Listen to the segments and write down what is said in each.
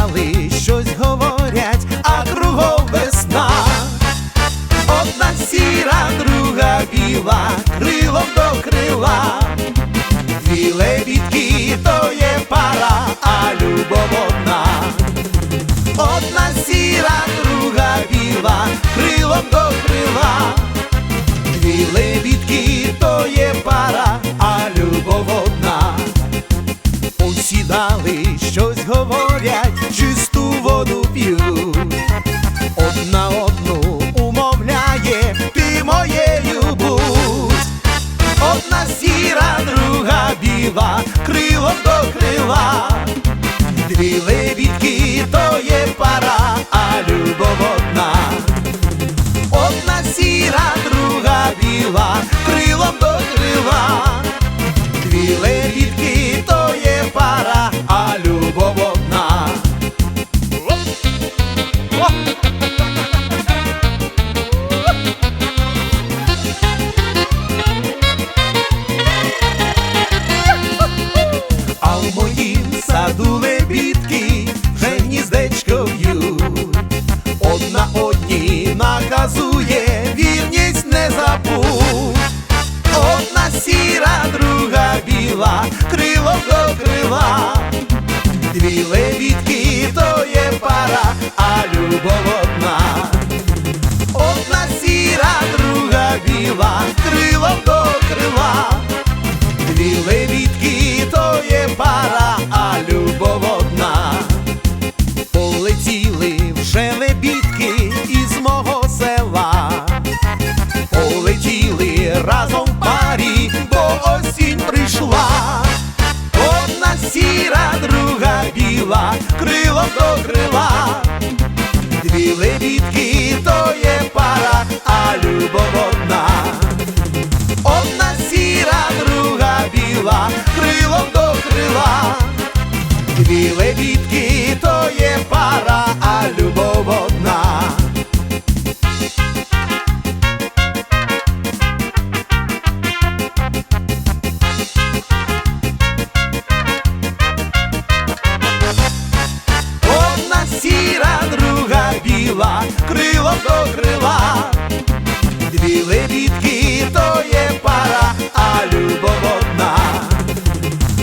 зали щось говорять, а кругом весна. Одна сіра, друга біла, крилом до крила. Дві лебідки то є пара, а любов одна. Одна сіра, друга біла, крилом до крила. Дві лебідки то є пара, а любов одна. Усідали щось говорять чисту воду п'ють. Одна одну умовляє, ти моєю будь. Одна сіра, друга біла, крило до крила. Дві лебідки, то є пара, наказує, вірність не забудь. Одна сіра, друга біла, крило до крила. Дві лебідки, то є пара, а любов одна. Одна сіра, друга біла, крилом до крила. Разом парі, бо осінь прийшла. Одна сіра, друга біла, крилом до крила. Дві лебідки, то є пара, а любов одна. Одна сіра, друга біла, крилом до крила. Дві лебідки, то є пара, а любов. Одна біла, крилом до крила. Дві лебідки, то є пара, а любов одна.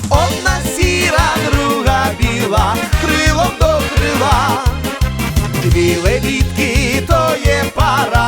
Одна сіра, друга біла, крило до крила. Дві лебідки, то є пара,